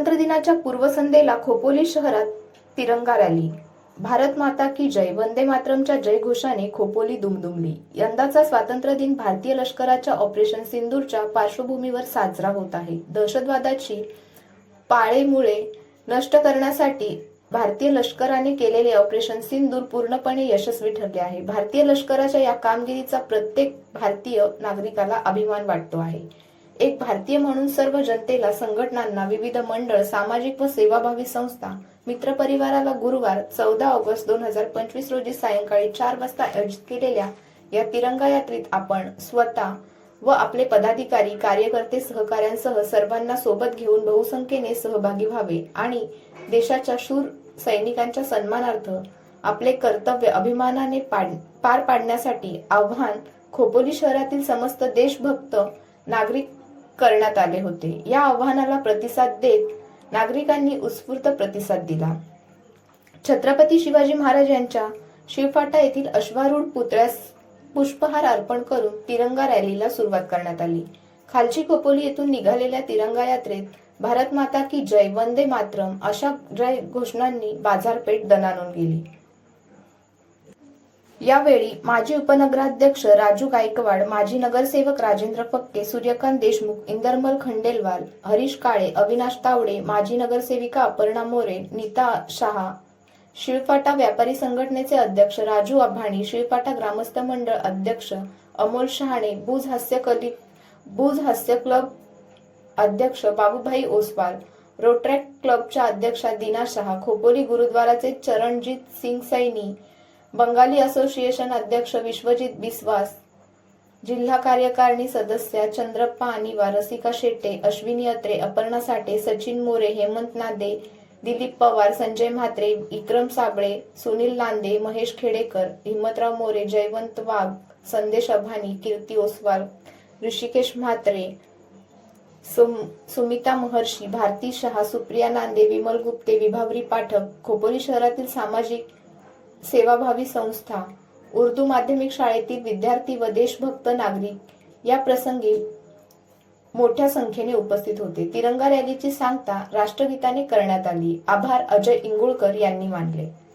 स्वातंत्र्य दिनाच्या पूर्वसंध्येला खोपोली शहरात तिरंगा रॅली. भारत माता की जय वंदे मातरमच्या जयघोषाने खोपोली दुमदुमली. यंदाचा स्वातंत्र्य दिन भारतीय लष्कराच्या ऑपरेशन सिंदूरच्या पार्श्वभूमीवर साजरा होत आहे. दहशतवादाची पाळेमुळे नष्ट करण्यासाठी भारतीय लष्कराने केलेले ऑपरेशन सिंदूर पूर्णपणे यशस्वी ठरले आहे. भारतीय लष्कराच्या या कामगिरीचा प्रत्येक भारतीय नागरिकाला अभिमान वाटतो आहे. एक भारतीय म्हणून सर्व जनतेला संघटनांना विविध मंडळ सामाजिक व सेवाभावी संस्था मित्रपरिवाराला गुरुवार चौदा ऑगस्ट दोन हजार पंचवीस रोजी सायंकाळी चार वाजता आयोजित केलेल्या या तिरंगा यात्रेत आपण स्वतः व आपले पदाधिकारी कार्यकर्ते सहकाऱ्यांसह सर्वांना सोबत घेऊन बहुसंख्येने सहभागी व्हावे आणि देशाच्या शूर सैनिकांच्या सन्मानार्थ आपले कर्तव्य अभिमानाने पाड- पार पाडण्यासाठी आव्हान खोपोली शहरातील समस्त देशभक्त नागरिक करण्यात आले होते. या आव्हानाला प्रतिसाद देत नागरिकांनी उत्स्फूर्त प्रतिसाद दिला. छत्रपती शिवाजी महाराज यांच्या शिवफाटा येथील अश्वारूढ पुतळ्यास पुष्पहार अर्पण करून तिरंगा रॅलीला सुरुवात करण्यात आली. खालची खोपोली येथून निघालेल्या तिरंगा यात्रेत भारत माता की जय वंदे मातरम अशा जय घोषणांनी बाजारपेठ दणानून गेली. यावेळी माजी उपनगराध्यक्ष राजू गायकवाड माजी नगरसेवक राजेंद्र फक्के सूर्यकांत देशमुख इंदरमल खंडेलवाल हरीश काळे अविनाश तावडे माजी नगरसेविका अपर्णा मोरे नीता शहा शिळफाटा व्यापारी संघटनेचे अध्यक्ष राजू आभाणी शिळफाटा ग्रामस्थ मंडळ अध्यक्ष अमोल शहाणे बुज हास्य कली बुज हास्य क्लब अध्यक्ष बाबूभाई ओसवाल रोट्रॅक क्लबच्या अध्यक्षा दिना शहा खोपोली गुरुद्वाराचे चरणजीत सिंग सैनी बंगाली असोसिएशन अध्यक्ष विश्वजित बिस्वास जिल्हा कार्यकारिणी सदस्या चंद्रप्पा अनिवा रसिका शेट्टे अश्विनी अत्रे अपर्णा साठे सचिन मोरे हेमंत नादे दिलीप पवार संजय म्हात्रे विक्रम साबळे सुनील लांदे महेश खेडेकर हिम्मतराव मोरे जयवंत वाघ संदेश अभानी कीर्ती ओसवाल ऋषिकेश म्हात्रे सुम- सुमिता महर्षी भारती शहा सुप्रिया नांदे विमल गुप्ते विभावरी पाठक खोपोली शहरातील सामाजिक सेवाभावी संस्था उर्दू माध्यमिक शाळेतील विद्यार्थी व देशभक्त नागरिक या प्रसंगी मोठ्या संख्येने उपस्थित होते. तिरंगा रॅलीची सांगता राष्ट्रगीताने करण्यात आली. आभार अजय इंगुळकर यांनी मानले.